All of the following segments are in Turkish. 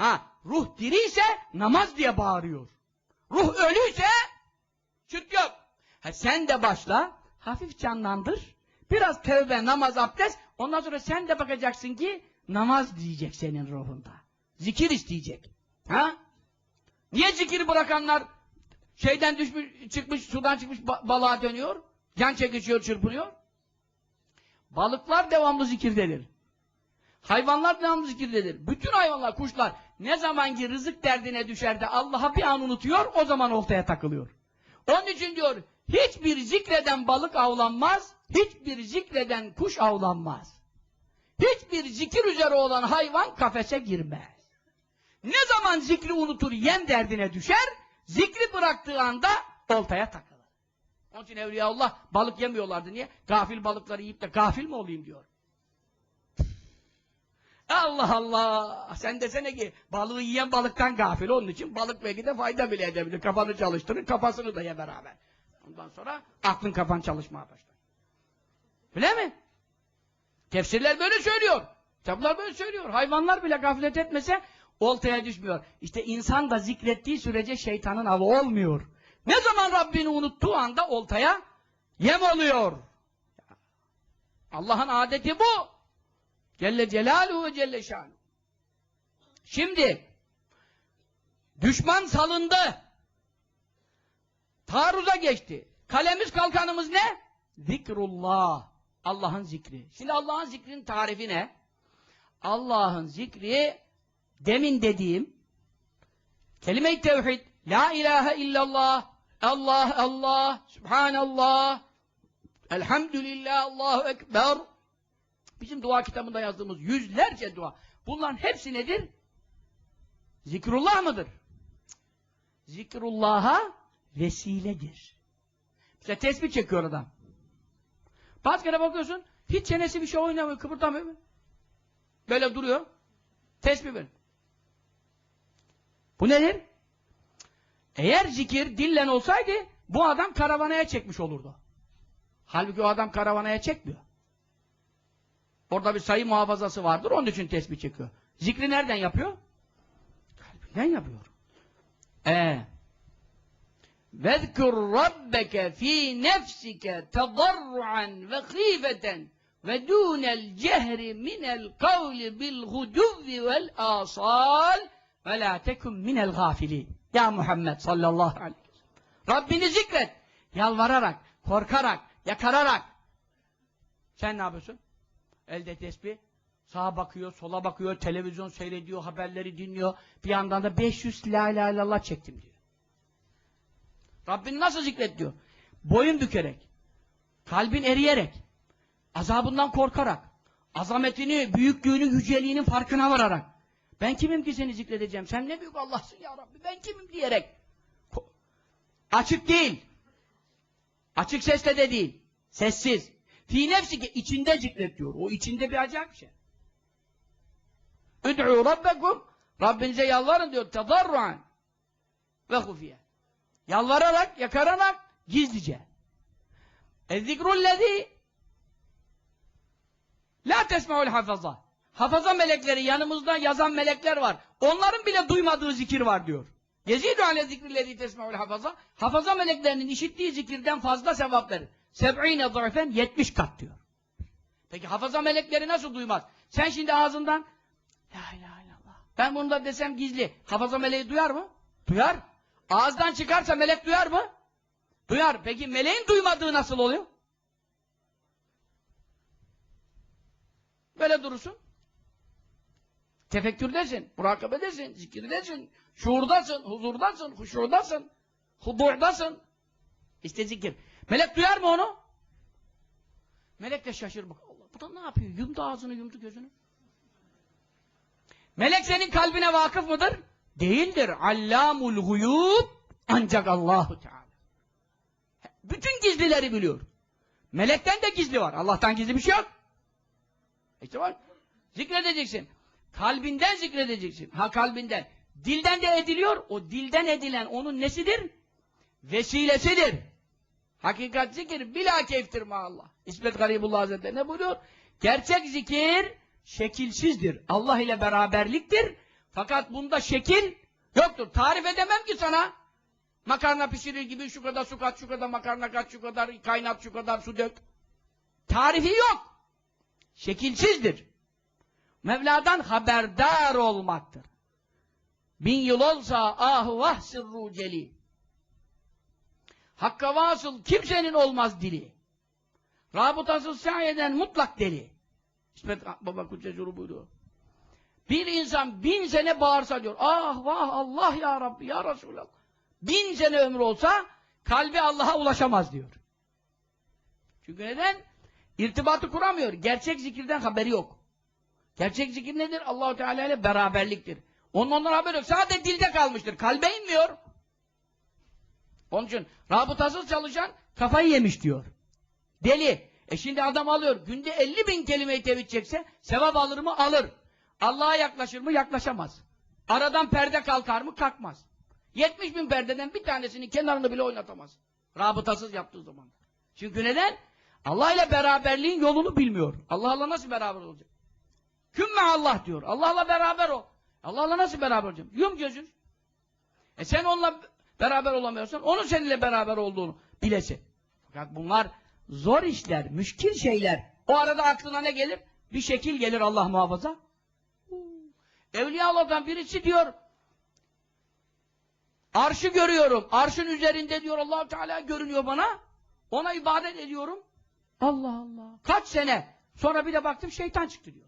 Ha, ruh diriyse namaz diye bağırıyor. Ruh ölüyse çıt yok. Ha, sen de başla, hafif canlandır. Biraz tövbe, namaz, abdest. Ondan sonra sen de bakacaksın ki namaz diyecek senin ruhunda. Zikir isteyecek. Ha? Niye zikiri bırakanlar şeyden düşmüş, çıkmış, sudan çıkmış ba- balığa dönüyor? Can çekişiyor, çırpınıyor. Balıklar devamlı zikirdedir. Hayvanlar devamlı zikirdedir. Bütün hayvanlar, kuşlar ne zaman ki rızık derdine düşer de Allah'a bir an unutuyor, o zaman oltaya takılıyor. Onun için diyor, hiçbir zikreden balık avlanmaz, hiçbir zikreden kuş avlanmaz. Hiçbir zikir üzere olan hayvan kafese girmez. Ne zaman zikri unutur, yem derdine düşer, zikri bıraktığı anda oltaya takılır. Onun için Evliyaullah balık yemiyorlardı. Niye? Gafil balıkları yiyip de gafil mi olayım diyor. Allah Allah! Sen desene ki balığı yiyen balıktan gafil. Onun için balık belki de fayda bile edebilir. Kafanı çalıştırın, kafasını da ye beraber. Ondan sonra aklın kafan çalışmaya başlar. Öyle mi? Tefsirler böyle söylüyor. Kitaplar böyle söylüyor. Hayvanlar bile gaflet etmese oltaya düşmüyor. İşte insan da zikrettiği sürece şeytanın avı olmuyor. Ne zaman Rabbini unuttuğu anda oltaya yem oluyor. Allah'ın adeti bu. Celle Celaluhu ve Celle Şanuhu. Şimdi düşman salındı. Taarruza geçti. Kalemiz kalkanımız ne? Zikrullah. Allah'ın zikri. Şimdi Allah'ın zikrinin tarifi ne? Allah'ın zikri demin dediğim kelime-i tevhid La ilahe illallah Allah Allah Subhanallah Elhamdülillah Allahu Ekber Bizim dua kitabında yazdığımız yüzlerce dua. Bunların hepsi nedir? Zikrullah mıdır? Zikrullah'a vesiledir. Mesela tesbih çekiyor adam. Bazı kere bakıyorsun, hiç çenesi bir şey oynamıyor, kıpırdamıyor mu? Böyle duruyor. Tesbih verin. Bu nedir? Eğer zikir dillen olsaydı, bu adam karavanaya çekmiş olurdu. Halbuki o adam karavanaya çekmiyor. Orada bir sayı muhafazası vardır, onun için tesbih çekiyor. Zikri nereden yapıyor? Kalbinden yapıyor. Ee, وَذْكُرْ رَبَّكَ ف۪ي نَفْسِكَ تَضَرُّعًا وَخِيفَةً وَدُونَ الْجَهْرِ مِنَ الْقَوْلِ بِالْغُدُوِّ وَالْآصَالِ وَلَا تَكُمْ مِنَ الْغَافِلِينَ Ya Muhammed sallallahu aleyhi ve sellem. Rabbini zikret. Yalvararak, korkarak, yakararak. Sen ne yapıyorsun? Elde tesbih. Sağa bakıyor, sola bakıyor, televizyon seyrediyor, haberleri dinliyor. Bir yandan da 500 la ilahe illallah çektim diyor. Rabbini nasıl zikret diyor? Boyun bükerek, kalbin eriyerek, azabından korkarak, azametini, büyüklüğünü, yüceliğinin farkına vararak. Ben kimim ki seni zikredeceğim? Sen ne büyük Allah'sın ya Rabbi, ben kimim diyerek. Açık değil. Açık sesle de değil. Sessiz. Fi nefsi ki içinde zikret diyor. O içinde bir acayip şey. Üd'û rabbekum Rabbinize yalvarın diyor. Tedarruan ve hufiye. Yalvararak, yakararak, gizlice. Ezzikrullezî la tesme'ul hafaza. Hafaza melekleri yanımızda yazan melekler var. Onların bile duymadığı zikir var diyor. Yezîdü ale zikrillezî tesme'ul hafaza. Hafaza meleklerinin işittiği zikirden fazla sevap verir. Seb'ine zayfen 70 kat diyor. Peki hafaza melekleri nasıl duymaz? Sen şimdi ağzından La ilahe illallah. Ben bunu da desem gizli. Hafaza meleği duyar mı? Duyar. Ağızdan çıkarsa melek duyar mı? Duyar. Peki meleğin duymadığı nasıl oluyor? Böyle durursun. Tefekkürdesin, murakabedesin, zikirdesin, şuurdasın, huzurdasın, huşurdasın, hudurdasın. İşte zikir. Melek duyar mı onu? Melek de şaşır bak. Allah, bu da ne yapıyor? Yumdu ağzını, yumdu gözünü. Melek senin kalbine vakıf mıdır? Değildir. Allamul huyub ancak Allahu Teala. Bütün gizlileri biliyor. Melekten de gizli var. Allah'tan gizli bir şey yok. İşte bak. Zikredeceksin. Kalbinden zikredeceksin. Ha kalbinden. Dilden de ediliyor. O dilden edilen onun nesidir? Vesilesidir. Hakikat zikir bila keyftir Allah. İsmet Garibullah Hazretleri ne buyuruyor? Gerçek zikir şekilsizdir. Allah ile beraberliktir. Fakat bunda şekil yoktur. Tarif edemem ki sana. Makarna pişirir gibi şu kadar su kat, şu kadar makarna kat, şu kadar kaynat, şu kadar su dök. Tarifi yok. Şekilsizdir. Mevla'dan haberdar olmaktır. Bin yıl olsa ah vah sırru celi. Hakka vasıl kimsenin olmaz dili. Rabıtasız sayeden mutlak deli. İsmet Baba Kuddesuru buyuruyor. Bir insan bin sene bağırsa diyor. Ah vah Allah ya Rabbi ya Resulallah. Bin sene ömrü olsa kalbi Allah'a ulaşamaz diyor. Çünkü neden? İrtibatı kuramıyor. Gerçek zikirden haberi yok. Gerçek zikir nedir? Allahu Teala ile beraberliktir. Onun ondan haberi yok. Sadece dilde kalmıştır. Kalbe inmiyor. Onun için rabıtasız çalışan kafayı yemiş diyor. Deli. E şimdi adam alıyor. Günde 50 bin kelimeyi tevhid çekse sevap alır mı? Alır. Allah'a yaklaşır mı? Yaklaşamaz. Aradan perde kalkar mı? Kalkmaz. 70 bin perdeden bir tanesinin kenarını bile oynatamaz. Rabıtasız yaptığı zaman. Çünkü neden? Allah ile beraberliğin yolunu bilmiyor. Allah'la nasıl beraber olacak? Kümme Allah diyor. Allah'la beraber ol. Allah'la nasıl beraber olacağım? Yum gözün. E sen onunla beraber olamıyorsan onun seninle beraber olduğunu bilesin. Fakat bunlar zor işler, müşkil şeyler. O arada aklına ne gelir? Bir şekil gelir Allah muhafaza. Evliya Allah'tan birisi diyor Arşı görüyorum. Arşın üzerinde diyor allah Teala görünüyor bana. Ona ibadet ediyorum. Allah Allah. Kaç sene. Sonra bir de baktım şeytan çıktı diyor.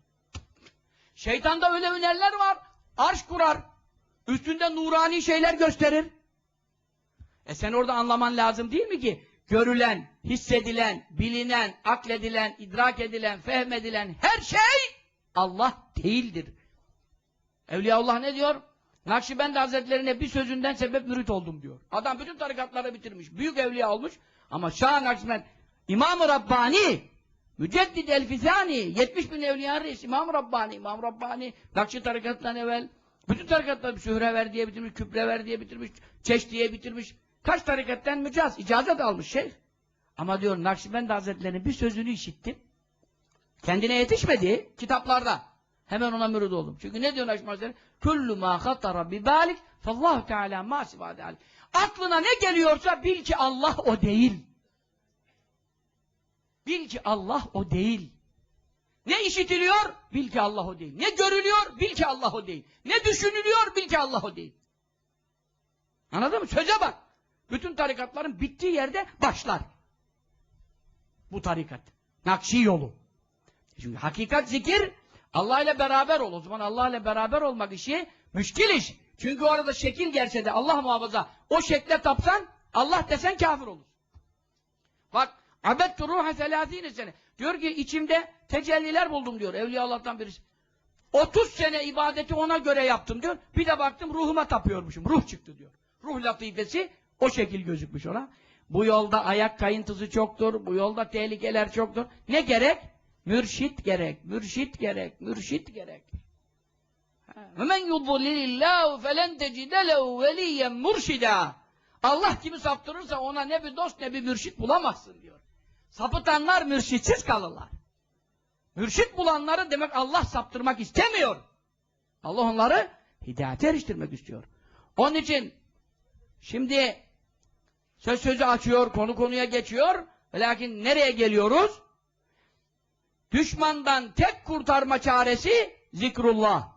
Şeytanda öyle hünerler var. Arş kurar. Üstünde nurani şeyler gösterir. E sen orada anlaman lazım değil mi ki? Görülen, hissedilen, bilinen, akledilen, idrak edilen, fehmedilen her şey Allah değildir. Evliyaullah ne diyor? Nakşibendi Hazretlerine bir sözünden sebep mürit oldum diyor. Adam bütün tarikatları bitirmiş. Büyük evliya olmuş. Ama Şah Nakşibend İmam-ı Rabbani Müceddid El-Fizani 70 bin evliya reis İmam-ı Rabbani İmam-ı Rabbani Nakşi tarikatından evvel bütün tarikatları Sührever diye bitirmiş, Küprever diye bitirmiş, Çeş diye bitirmiş. Kaç tarikattan mücaz, icazet almış şey. Ama diyor Nakşibendi Hazretleri'nin bir sözünü işittim. Kendine yetişmedi kitaplarda. Hemen ona mürid oldum. Çünkü ne diyor Nakşibendi Hazretleri? Kullu ma hattara bi balik fallahu teala ma sivade. Aklına ne geliyorsa bil ki Allah o değil. Bil ki Allah o değil. Ne işitiliyor? Bil ki Allah o değil. Ne görülüyor? Bil ki Allah o değil. Ne düşünülüyor? Bil ki Allah o değil. Anladın mı? Söze bak. Bütün tarikatların bittiği yerde başlar. Bu tarikat. Nakşi yolu. Çünkü hakikat zikir Allah ile beraber ol. O zaman Allah ile beraber olmak işi müşkil iş. Çünkü orada şekil gelse de Allah muhafaza o şekle tapsan Allah desen kafir olur. Bak abettu ruha selâzîne sene. Diyor ki içimde tecelliler buldum diyor. Evliya Allah'tan birisi. 30 sene ibadeti ona göre yaptım diyor. Bir de baktım ruhuma tapıyormuşum. Ruh çıktı diyor. Ruh latifesi o şekil gözükmüş ona. Bu yolda ayak kayıntısı çoktur. Bu yolda tehlikeler çoktur. Ne gerek? Mürşit gerek, mürşit gerek, mürşit gerek. Hemen yudulillahu felen tecide lehu veliyen murşida. Allah kimi saptırırsa ona ne bir dost ne bir mürşit bulamazsın diyor. Sapıtanlar mürşitsiz kalırlar. Mürşit bulanları demek Allah saptırmak istemiyor. Allah onları hidayete eriştirmek istiyor. Onun için şimdi söz sözü açıyor, konu konuya geçiyor. Lakin nereye geliyoruz? Düşmandan tek kurtarma çaresi zikrullah.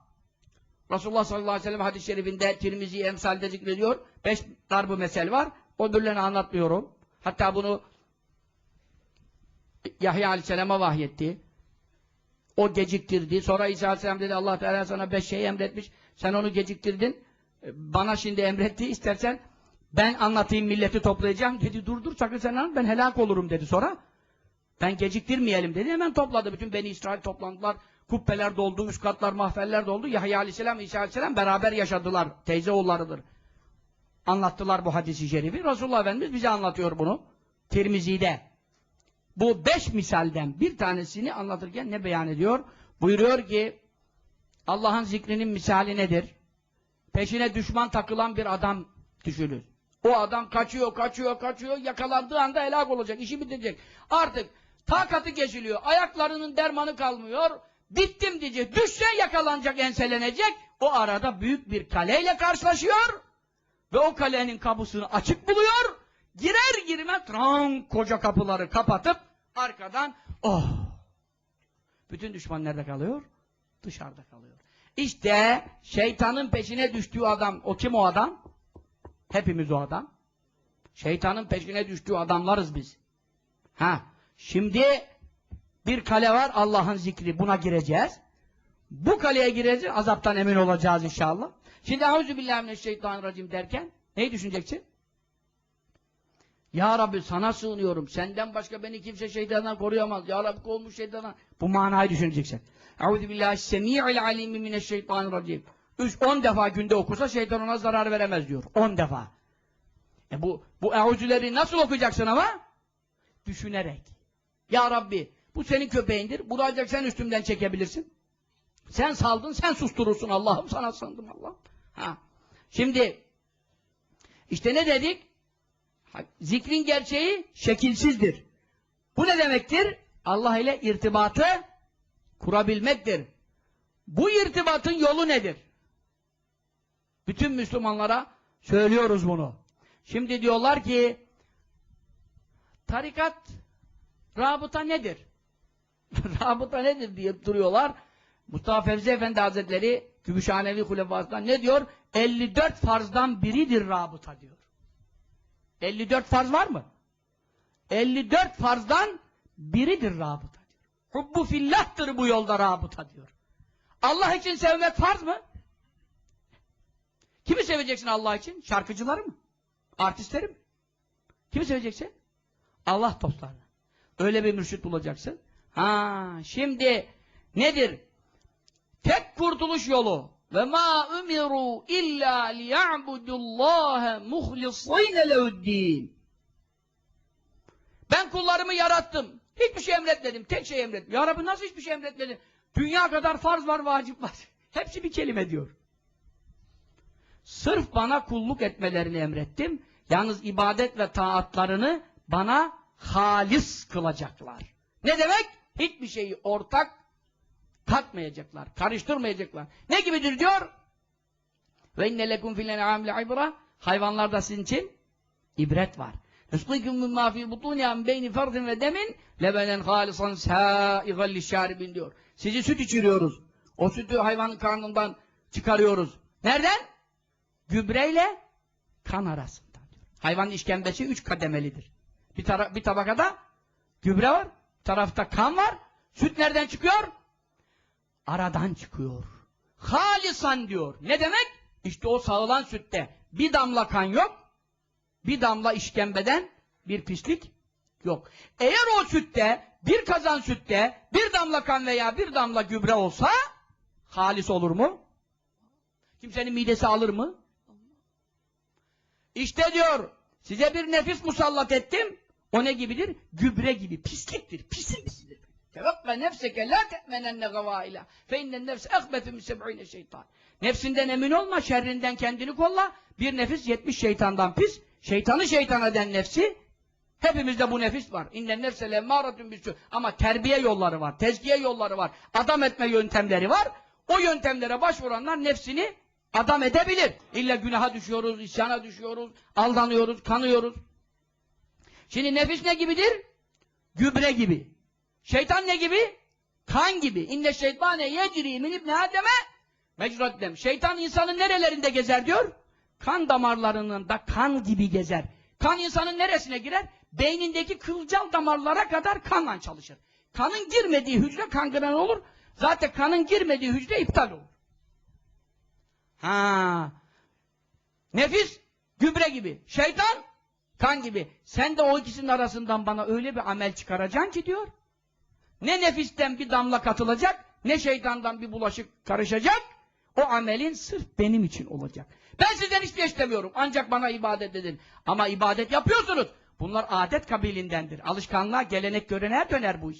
Resulullah sallallahu aleyhi ve sellem hadis-i şerifinde Tirmizi emsalde zikrediyor. Beş darbı mesel var. O öbürlerini anlatmıyorum. Hatta bunu Yahya aleyhisselama vahyetti. O geciktirdi. Sonra İsa aleyhisselam dedi Allah Teala sana beş şey emretmiş. Sen onu geciktirdin. Bana şimdi emretti. İstersen ben anlatayım milleti toplayacağım. Dedi dur dur sakın sen anlat ben helak olurum dedi sonra. Ben geciktirmeyelim dedi. Hemen topladı. Bütün Beni İsrail toplandılar. Kubbeler doldu, üst katlar, mahfeller doldu. Yahya aleyhisselam, İsa aleyhisselam beraber yaşadılar. Teyze oğullarıdır. Anlattılar bu hadisi şerifi. Resulullah Efendimiz bize anlatıyor bunu. Tirmizi'de. Bu beş misalden bir tanesini anlatırken ne beyan ediyor? Buyuruyor ki Allah'ın zikrinin misali nedir? Peşine düşman takılan bir adam düşünün. O adam kaçıyor, kaçıyor, kaçıyor, yakalandığı anda helak olacak, işi bitecek. Artık takatı geçiliyor, ayaklarının dermanı kalmıyor, bittim diyecek, düşse yakalanacak, enselenecek, o arada büyük bir kaleyle karşılaşıyor ve o kalenin kapısını açık buluyor. Girer girmez tran koca kapıları kapatıp arkadan oh bütün düşman nerede kalıyor? Dışarıda kalıyor. İşte şeytanın peşine düştüğü adam, o kim o adam? Hepimiz o adam. Şeytanın peşine düştüğü adamlarız biz. Ha, şimdi bir kale var Allah'ın zikri buna gireceğiz. Bu kaleye gireceğiz azaptan emin olacağız inşallah. Şimdi Euzubillahimineşşeytanirracim derken neyi düşüneceksin? Ya Rabbi sana sığınıyorum. Senden başka beni kimse şeytandan koruyamaz. Ya Rabbi olmuş şeytandan. Bu manayı düşüneceksin. Euzubillahissemi'il alimi mineşşeytanirracim. Üç, on defa günde okursa şeytan ona zarar veremez diyor. On defa. E bu, bu euzüleri nasıl okuyacaksın ama? Düşünerek. Ya Rabbi bu senin köpeğindir. Bunu ancak sen üstümden çekebilirsin. Sen saldın, sen susturursun Allah'ım. Sana sandım Allah'ım. Ha. Şimdi işte ne dedik? Zikrin gerçeği şekilsizdir. Bu ne demektir? Allah ile irtibatı kurabilmektir. Bu irtibatın yolu nedir? Bütün Müslümanlara söylüyoruz bunu. Şimdi diyorlar ki tarikat rabıta nedir? rabıta nedir diye duruyorlar. Mustafa Fevzi Efendi Hazretleri Gümüşhanevi Hulefası'ndan ne diyor? 54 farzdan biridir rabıta diyor. 54 farz var mı? 54 farzdan biridir rabıta diyor. Hubbu fillahtır bu yolda rabıta diyor. Allah için sevmek farz mı? Kimi seveceksin Allah için? Şarkıcıları mı? Artistleri mi? Kimi seveceksin? Allah dostlarını. Öyle bir mürşit bulacaksın. Ha, şimdi nedir? Tek kurtuluş yolu ve ma umiru illa liya'budullaha muhlisîne lehu'd-din. Ben kullarımı yarattım. Hiçbir şey emretmedim. Tek şey emrettim. Ya Rabbi nasıl hiçbir şey emretmedin? Dünya kadar farz var, vacip var. Hepsi bir kelime diyor. Sırf bana kulluk etmelerini emrettim. Yalnız ibadet ve taatlarını bana halis kılacaklar. Ne demek? Hiçbir şeyi ortak katmayacaklar, karıştırmayacaklar. Ne gibidir diyor? Ve inne lekum fil en'amil ibra hayvanlarda sizin için ibret var. Nusqikum mimma fi butuniha beyni fardin ve demin lebenen halisan sa'igan lişaribin diyor. Sizi süt içiriyoruz. O sütü hayvanın karnından çıkarıyoruz. Nereden? Gübreyle kan arasından. Hayvanın işkembesi üç kademelidir. Bir, tara bir tabakada gübre var, tarafta kan var. Süt nereden çıkıyor? Aradan çıkıyor. Halisan diyor. Ne demek? İşte o sağılan sütte bir damla kan yok, bir damla işkembeden bir pislik yok. Eğer o sütte, bir kazan sütte, bir damla kan veya bir damla gübre olsa, halis olur mu? Kimsenin midesi alır mı? İşte diyor, size bir nefis musallat ettim, o ne gibidir? Gübre gibi, pisliktir, pisimsidir. Tevekke nefseke la te'menenne gavaila fe innen nefse ekbetu min seb'ine şeytan. Nefsinden emin olma, şerrinden kendini kolla. Bir nefis 70 şeytandan pis. Şeytanı şeytana den nefsi hepimizde bu nefis var. İnnen nefse lemmâratun bisû. Ama terbiye yolları var, tezkiye yolları var, adam etme yöntemleri var. O yöntemlere başvuranlar nefsini adam edebilir. İlla günaha düşüyoruz, isyana düşüyoruz, aldanıyoruz, kanıyoruz. Şimdi nefis ne gibidir? Gübre gibi. Şeytan ne gibi? Kan gibi. İnne şeytane yecri min ibni Adem'e mecraddem. Şeytan insanın nerelerinde gezer diyor? Kan damarlarının da kan gibi gezer. Kan insanın neresine girer? Beynindeki kılcal damarlara kadar kanla çalışır. Kanın girmediği hücre kangren olur. Zaten kanın girmediği hücre iptal olur. Ha. Nefis gübre gibi. Şeytan kan gibi. Sen de o ikisinin arasından bana öyle bir amel çıkaracaksın ki diyor. Ne nefisten bir damla katılacak, ne şeytandan bir bulaşık karışacak. O amelin sırf benim için olacak. Ben sizden hiçbir şey istemiyorum. Ancak bana ibadet edin. Ama ibadet yapıyorsunuz. Bunlar adet kabilindendir. Alışkanlığa, gelenek, göreneğe döner bu iş.